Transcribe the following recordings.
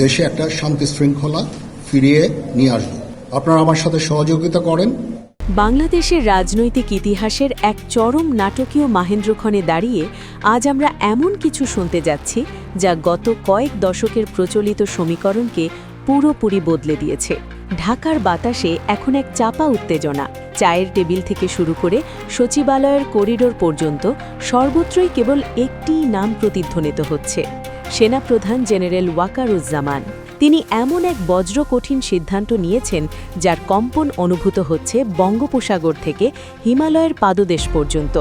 দেশে একটা শান্তি শৃঙ্খলা ফিরিয়ে নিয়ে আসব। আপনারা আমার সাথে সহযোগিতা করেন। বাংলাদেশের রাজনৈতিক ইতিহাসের এক চরম নাটকীয় মাহেন্দ্রক্ষণে দাঁড়িয়ে আজ আমরা এমন কিছু শুনতে যাচ্ছি, যা গত কয়েক দশকের প্রচলিত সমীকরণকে পুরোপুরি বদলে দিয়েছে। ঢাকার বাতাসে এখন এক চাপা উত্তেজনা। চায়ের টেবিল থেকে শুরু করে সচিবালয়ের করিডোর পর্যন্ত সর্বত্রই কেবল একটিই নাম প্রতিধ্বনিত হচ্ছে। সেনাপ্রধান জেনারেল ওয়াকারুজ্জামান। তিনি এমন এক বজ্র কঠিন সিদ্ধান্ত নিয়েছেন, যার কম্পন অনুভূত হচ্ছে বঙ্গোপসাগর থেকে হিমালয়ের পাদদেশ পর্যন্ত।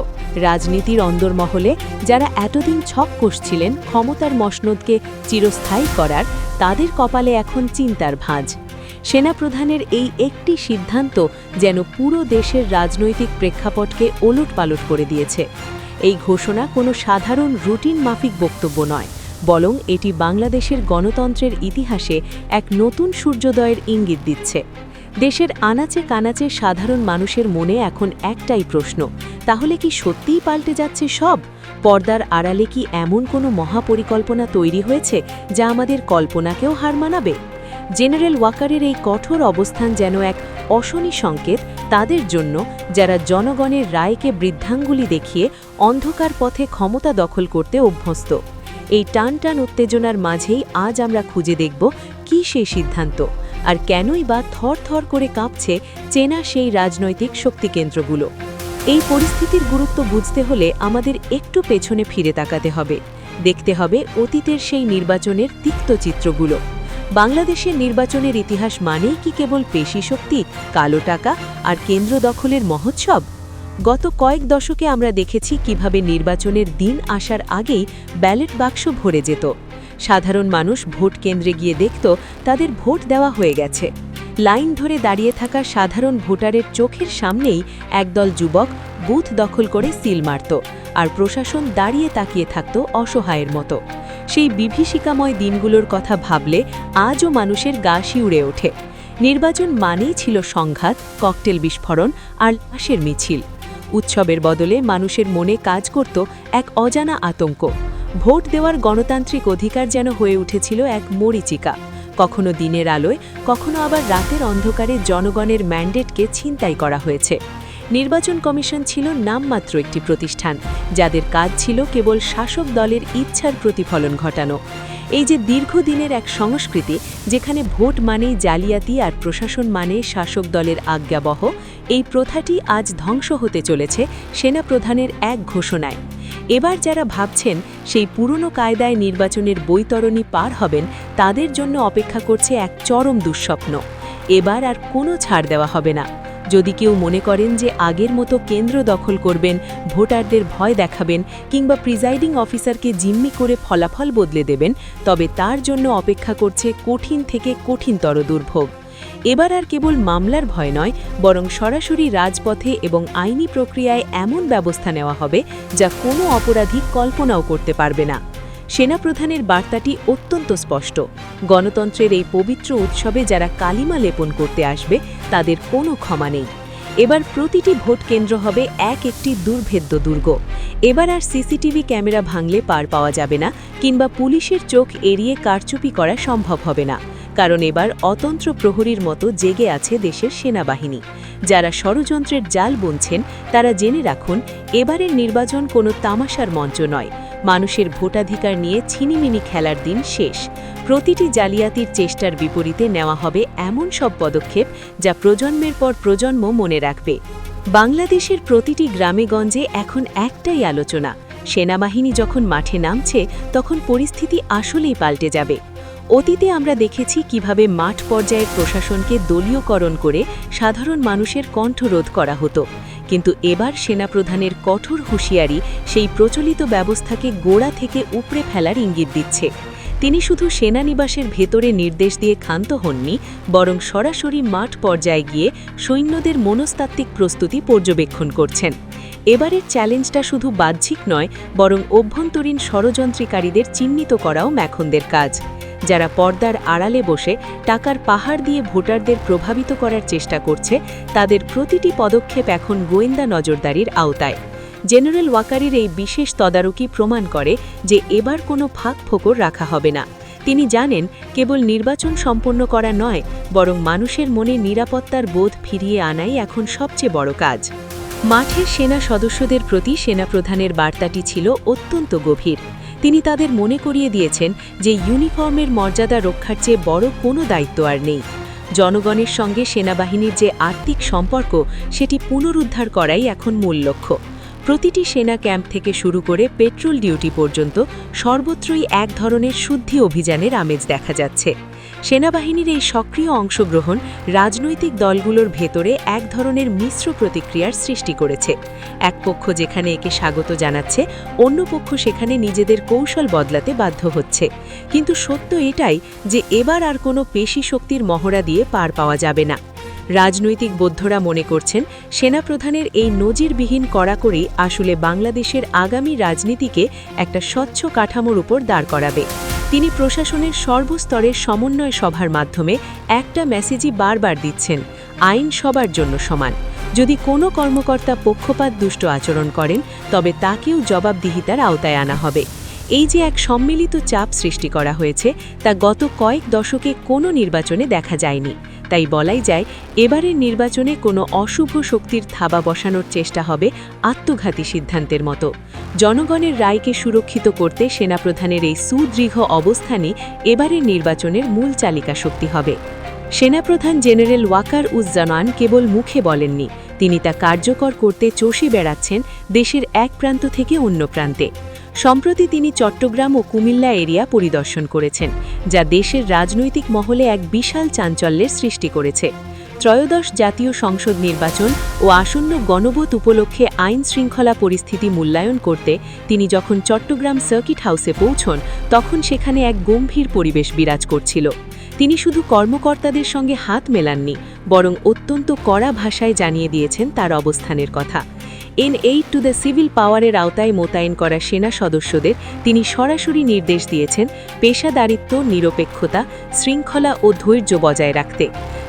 রাজনীতির অন্দরমহলে যারা এতদিন ছক কষছিলেন, ক্ষমতার মসনদকে চিরস্থায়ী করার, তাদের কপালে এখন চিন্তার ভাঁজ। সেনাপ্রধানের এই একটি সিদ্ধান্ত যেন পুরো দেশের রাজনৈতিক প্রেক্ষাপটকে ওলটপালট করে দিয়েছে। এই ঘোষণা কোনো সাধারণ রুটিন মাফিক বক্তব্য নয়। বরং এটি বাংলাদেশের গণতন্ত্রের ইতিহাসে এক নতুন সূর্যোদয়ের ইঙ্গিত দিচ্ছে। দেশের আনাচে কানাচে সাধারণ মানুষের মনে এখন একটাই প্রশ্ন, তাহলে কি সত্যিই পাল্টে যাচ্ছে সব? পর্দার আড়ালে কি এমন কোনো মহাপরিকল্পনা তৈরি হয়েছে যা আমাদের কল্পনাকেও হার মানাবে? জেনারেল ওয়াকারের এই কঠোর অবস্থান যেন এক অশনি সংকেত, তাদের জন্য যারা জনগণের রায়কে বৃদ্ধাঙ্গুলি দেখিয়ে অন্ধকার পথে ক্ষমতা দখল করতে অভ্যস্ত। এই টান টান উত্তেজনার মাঝেই আজ আমরা খুঁজে দেখব কি সেই সিদ্ধান্ত আর কেনই বা থর থর করে কাঁপছে চেনা সেই রাজনৈতিক শক্তিকেন্দ্রগুলো। এই পরিস্থিতির গুরুত্ব বুঝতে হলে আমাদের একটু পেছনে ফিরে তাকাতে হবে। দেখতে হবে অতীতের সেই নির্বাচনের তিক্ত চিত্রগুলো। বাংলাদেশের নির্বাচনের ইতিহাস মানেই কি কেবল পেশি শক্তি, কালো টাকা আর কেন্দ্র দখলের মহোৎসব? গত কয়েক দশকে আমরা দেখেছি কীভাবে নির্বাচনের দিন আসার আগেই ব্যালট বাক্স ভরে যেত। সাধারণ মানুষ ভোট কেন্দ্রে গিয়ে দেখত তাদের ভোট দেওয়া হয়ে গেছে। লাইন ধরে দাঁড়িয়ে থাকা সাধারণ ভোটারের চোখের সামনেই একদল যুবক বুথ দখল করে সিল মারত আর প্রশাসন দাঁড়িয়ে তাকিয়ে থাকত অসহায়ের মতো। সেই বিভীষিকাময় দিনগুলোর কথা ভাবলে আজও মানুষের গা শিউড়ে ওঠে। নির্বাচন মানেই ছিল সংঘাত, ককটেল বিস্ফোরণ আর লাশের মিছিল। উৎসবের বদলে মানুষের মনে কাজ করত এক অজানা আতঙ্ক। ভোট দেওয়ার গণতান্ত্রিক অধিকার যেন হয়ে উঠেছিল এক মরিচিকা। কখনো দিনের আলোয়, কখনো আবার রাতের অন্ধকারে জনগণের ম্যান্ডেটকে ছিনতাই করা হয়েছে। নির্বাচন কমিশন ছিল নামমাত্র একটি প্রতিষ্ঠান, যাদের কাজ ছিল কেবল শাসক দলের ইচ্ছার প্রতিফলন ঘটানো। এই যে দীর্ঘদিনের এক সংস্কৃতি, যেখানে ভোট মানেই জালিয়াতি আর প্রশাসন মানে শাসক দলের আজ্ঞাবহ এই প্রথাটি আজ ধ্বংস হতে চলেছে সেনাপ্রধানের এক ঘোষণায়। এবার যারা ভাবছেন সেই পুরনো কায়দায় নির্বাচনের বৈতরণী পার হবেন, তাদের জন্য অপেক্ষা করছে এক চরম দুঃস্বপ্ন। এবার আর কোনো ছাড় দেওয়া হবে না। যদি কেউ মনে করেন যে আগের মতো কেন্দ্র দখল করবেন, ভোটারদের ভয় দেখাবেন কিংবা প্রিজাইডিং অফিসারকে জিম্মি করে ফলাফল বদলে দেবেন, তবে তার জন্য অপেক্ষা করছে কঠিন থেকে কঠিনতর দুর্ভোগ। এবার আর কেবল মামলার ভয় নয়, বরং সরাসরি রাজপথে এবং আইনি প্রক্রিয়ায় এমন ব্যবস্থা নেওয়া হবে যা কোনো অপরাধী কল্পনাও করতে পারবে না। সেনাপ্রধানের বার্তাটি অত্যন্ত স্পষ্ট। গণতন্ত্রের এই পবিত্র উৎসবে যারা কালিমা লেপন করতে আসবে, তাদের কোনো ক্ষমা নেই। এবার প্রতিটি ভোট কেন্দ্র হবে এক একটি দুর্ভেদ্য দুর্গ। এবার আর সিসিটিভি ক্যামেরা ভাঙলে পার পাওয়া যাবে না, কিংবা পুলিশের চোখ এড়িয়ে কারচুপি করা সম্ভব হবে না। কারণ এবার অতন্ত্র প্রহরীর মতো জেগে আছে দেশের সেনাবাহিনী। যারা ষড়যন্ত্রের জাল বুনছেন, তারা জেনে রাখুন, এবারের নির্বাচন কোনো তামাশার মঞ্চ নয়। মানুষের ভোটাধিকার নিয়ে ছিনিমিনি খেলার দিন শেষ। প্রতিটি জালিয়াতির চেষ্টার বিপরীতে নেওয়া হবে এমন সব পদক্ষেপ যা প্রজন্মের পর প্রজন্ম মনে রাখবে। বাংলাদেশের প্রতিটি গ্রামেগঞ্জে এখন একটাই আলোচনা। সেনাবাহিনী যখন মাঠে নামছে, তখন পরিস্থিতি আসলেই পাল্টে যাবে। অতীতে আমরা দেখেছি কীভাবে মাঠ পর্যায়ের প্রশাসনকে দলীয়করণ করে সাধারণ মানুষের কণ্ঠরোধ করা হতো। কিন্তু এবার সেনাপ্রধানের কঠোর হুঁশিয়ারি সেই প্রচলিত ব্যবস্থাকে গোড়া থেকে উপড়ে ফেলার ইঙ্গিত দিচ্ছে। তিনি শুধু সেনানিবাসের ভেতরে নির্দেশ দিয়ে ক্ষান্ত হননি, বরং সরাসরি মাঠ পর্যায়ে গিয়ে সৈন্যদের মনস্তাত্ত্বিক প্রস্তুতি পর্যবেক্ষণ করছেন। এবারের চ্যালেঞ্জটা শুধু বাহ্যিক নয়, বরং অভ্যন্তরীণ ষড়যন্ত্রীকারীদের চিহ্নিত করাও ম্যাখনদের কাজ। যারা পর্দার আড়ালে বসে টাকার পাহাড় দিয়ে ভোটারদের প্রভাবিত করার চেষ্টা করছে, তাদের প্রতিটি পদক্ষেপ এখন গোয়েন্দা নজরদারির আওতায়। জেনারেল ওয়াকারির এই বিশেষ তদারকি প্রমাণ করে যে এবার কোনো ফাঁক ফোকর রাখা হবে না। তিনি জানেন, কেবল নির্বাচন সম্পন্ন করা নয়, বরং মানুষের মনে নিরাপত্তার বোধ ফিরিয়ে আনাই এখন সবচেয়ে বড় কাজ। মাঠের সেনা সদস্যদের প্রতি সেনাপ্রধানের বার্তাটি ছিল অত্যন্ত গভীর। তিনি তাদের মনে করিয়ে দিয়েছেন যে ইউনিফর্মের মর্যাদা রক্ষার চেয়ে বড় কোনো দায়িত্ব আর নেই। জনগণের সঙ্গে সেনাবাহিনীর যে আর্থিক সম্পর্ক, সেটি পুনরুদ্ধার করাই এখন মূল লক্ষ্য। প্রতিটি সেনা ক্যাম্প থেকে শুরু করে পেট্রোল ডিউটি পর্যন্ত সর্বত্রই এক ধরনের শুদ্ধি অভিযানের আমেজ দেখা যাচ্ছে। সেনাবাহিনীর এই সক্রিয় অংশগ্রহণ রাজনৈতিক দলগুলোর ভেতরে এক ধরনের মিশ্র প্রতিক্রিয়ার সৃষ্টি করেছে। এক পক্ষ যেখানে একে স্বাগত জানাচ্ছে, অন্য পক্ষ সেখানে নিজেদের কৌশল বদলাতে বাধ্য হচ্ছে। কিন্তু সত্য এটাই যে এবার আর কোনো পেশি শক্তির মহড়া দিয়ে পার পাওয়া যাবে না। রাজনৈতিক বৌদ্ধরা মনে করছেন, সেনাপ্রধানের এই নজিরবিহীন কড়াকড়ি আসলে বাংলাদেশের আগামী রাজনীতিকে একটা স্বচ্ছ কাঠামোর উপর দাঁড় করাবে। তিনি প্রশাসনের সর্বস্তরের সমন্বয় সভার মাধ্যমে একটা মেসেজই বারবার দিচ্ছেন, আইন সবার জন্য সমান। যদি কোনো কর্মকর্তা পক্ষপাত দুষ্ট আচরণ করেন, তবে তাকেও জবাবদিহিতার আওতায় আনা হবে। এই যে এক সম্মিলিত চাপ সৃষ্টি করা হয়েছে, তা গত কয়েক দশকে কোনো নির্বাচনে দেখা যায়নি। তাই বলাই যায়, এবারের নির্বাচনে কোনো অশুভ শক্তির থাবা বসানোর চেষ্টা হবে আত্মঘাতী সিদ্ধান্তের মতো। জনগণের রায়কে সুরক্ষিত করতে সেনাপ্রধানের এই সুদৃঢ় অবস্থানই এবারের নির্বাচনের মূল চালিকা শক্তি হবে। সেনাপ্রধান জেনারেল ওয়াকার উজ্জামান কেবল মুখে বলেননি, তিনি তা কার্যকর করতে চষে বেড়াচ্ছেন দেশের এক প্রান্ত থেকে অন্য প্রান্তে। সম্প্রতি তিনি চট্টগ্রাম ও কুমিল্লা এরিয়া পরিদর্শন করেছেন, যা দেশের রাজনৈতিক মহলে এক বিশাল চাঞ্চল্যের সৃষ্টি করেছে। ত্রয়োদশ জাতীয় সংসদ নির্বাচন ও আসন্ন গণভোট উপলক্ষে আইন শৃঙ্খলা পরিস্থিতি মূল্যায়ন করতে তিনি যখন চট্টগ্রাম সার্কিট হাউসে পৌঁছন, তখন সেখানে এক গম্ভীর পরিবেশ বিরাজ করছিল। তিনি শুধু কর্মকর্তাদের সঙ্গে হাত মেলাননি, বরং অত্যন্ত কড়া ভাষায় জানিয়ে দিয়েছেন তার অবস্থানের কথা। In aid to the civil পাওয়ারের আওতায় মোতায়েন করা সেনা সদস্যদের তিনি সরাসরি নির্দেশ দিয়েছেন পেশাদারিত্ব, নিরপেক্ষতা, শৃঙ্খলা ও ধৈর্য বজায় রাখতে।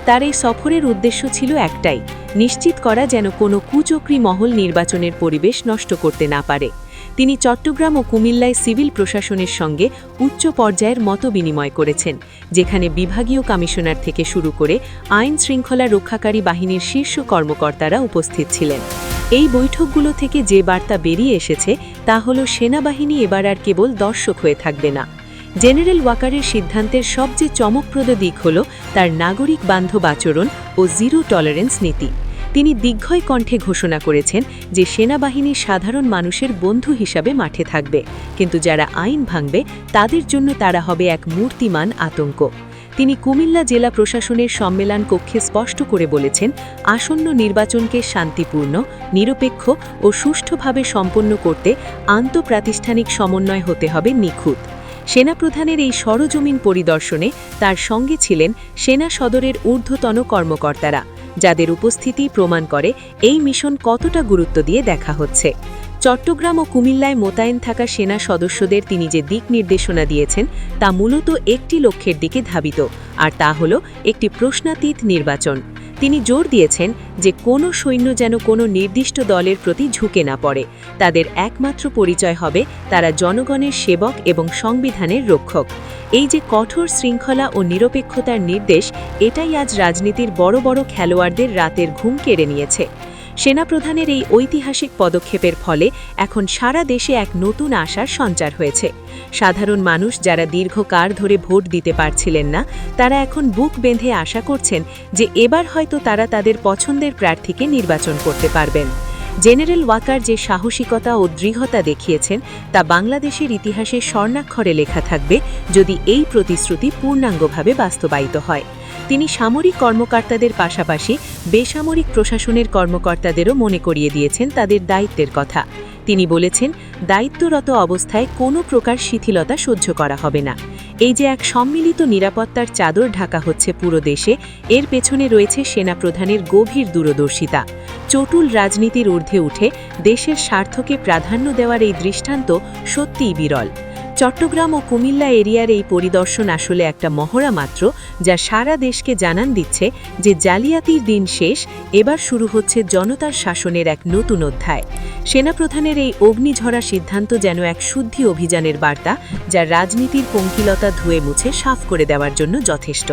তার এই সফরের উদ্দেশ্য ছিল একটাই, নিশ্চিত করা যেন কোনো কুচক্রী মহল নির্বাচনের পরিবেশ নষ্ট করতে না পারে। তিনি চট্টগ্রাম ও কুমিল্লায় সিভিল প্রশাসনের সঙ্গে উচ্চ পর্যায়ের মত বিনিময় করেছেন, যেখানে বিভাগীয় কমিশনার থেকে শুরু করে আইন শৃঙ্খলা রক্ষাকারী বাহিনীর শীর্ষ কর্মকর্তারা উপস্থিত ছিলেন। এই বৈঠকগুলো থেকে যে বার্তা বেরিয়ে এসেছে তা হল সেনাবাহিনী এবার আর কেবল দর্শক হয়ে থাকবে না। জেনারেল ওয়াকারের সিদ্ধান্তের সবচেয়ে চমকপ্রদ দিক হল তার নাগরিক বান্ধব আচরণ ও জিরো টলারেন্স নীতি। তিনি দীর্ঘয় কণ্ঠে ঘোষণা করেছেন যে সেনাবাহিনী সাধারণ মানুষের বন্ধু হিসাবে মাঠে থাকবে, কিন্তু যারা আইন ভাঙবে তাদের জন্য তারা হবে এক মূর্তিমান আতঙ্ক। তিনি কুমিল্লা জেলা প্রশাসনের সম্মেলন কক্ষে স্পষ্ট করে বলেছেন, আসন্ন নির্বাচনকে শান্তিপূর্ণ, নিরপেক্ষ ও সুষ্ঠুভাবে সম্পন্ন করতে আন্তঃপ্রাতিষ্ঠানিক সমন্বয় হতে হবে নিখুঁত। সেনাপ্রধানের এই সরজমিন পরিদর্শনে তার সঙ্গে ছিলেন সেনা সদরের ঊর্ধ্বতন কর্মকর্তারা, যাদের উপস্থিতি প্রমাণ করে এই মিশন কতটা গুরুত্ব দিয়ে দেখা হচ্ছে। চট্টগ্রাম ও কুমিল্লায় মোতায়েন থাকা সেনা সদস্যদের তিনি যে দিক নির্দেশনা দিয়েছেন, তা মূলত একটি লক্ষ্যের দিকে ধাবিত, আর তা হল একটি প্রশ্নাতীত নির্বাচন। তিনি জোর দিয়েছেন যে কোনো সৈন্য যেন কোনো নির্দিষ্ট দলের প্রতি ঝুঁকে না পড়ে। তাদের একমাত্র পরিচয় হবে তারা জনগণের সেবক এবং সংবিধানের রক্ষক। এই যে কঠোর শৃঙ্খলা ও নিরপেক্ষতার নির্দেশ, এটাই আজ রাজনীতির বড় বড় খেলোয়াড়দের রাতের ঘুম কেড়ে নিয়েছে। সেনাপ্রধানের এই ঐতিহাসিক পদক্ষেপের ফলে এখন সারা দেশে এক নতুন আশার সঞ্চার হয়েছে। সাধারণ মানুষ যারা দীর্ঘকার ধরে ভোট দিতে পারছিলেন না, তারা এখন বুক বেঁধে আশা করছেন যে এবার হয়তো তারা তাদের পছন্দের প্রার্থীকে নির্বাচন করতে পারবেন। জেনারেল ওয়াকার যে সাহসিকতা ও দৃঢ়তা দেখিয়েছেন, তা বাংলাদেশের ইতিহাসে স্বর্ণাক্ষরে লেখা থাকবে যদি এই প্রতিশ্রুতি পূর্ণাঙ্গভাবে বাস্তবায়িত হয়। তিনি সামরিক কর্মকর্তাদের পাশাপাশি বেসামরিক প্রশাসনের কর্মকর্তাদেরও মনে করিয়ে দিয়েছেন তাদের দায়িত্বের কথা। তিনি বলেছেন, দায়িত্বরত অবস্থায় কোনো প্রকার শিথিলতা সহ্য করা হবে না। এই যে এক সম্মিলিত নিরাপত্তার চাদর ঢাকা হচ্ছে পুরো দেশে, এর পেছনে রয়েছে সেনাপ্রধানের গভীর দূরদর্শিতা। চটুল রাজনীতির ঊর্ধ্বে উঠে দেশের স্বার্থকে প্রাধান্য দেওয়ার এই দৃষ্টান্ত সত্যিই বিরল। চট্টগ্রাম ও কুমিল্লা এরিয়ার এই পরিদর্শন আসলে একটা মহড়া মাত্র, যা সারা দেশকে জানান দিচ্ছে যে জালিয়াতির দিন শেষ, এবার শুরু হচ্ছে জনতার শাসনের এক নতুন অধ্যায়। সেনাপ্রধানের এই অগ্নিঝরা সিদ্ধান্ত যেন এক শুদ্ধি অভিযানের বার্তা, যা রাজনীতির পঙ্কিলতা ধুয়ে মুছে, সাফ করে দেওয়ার জন্য যথেষ্ট।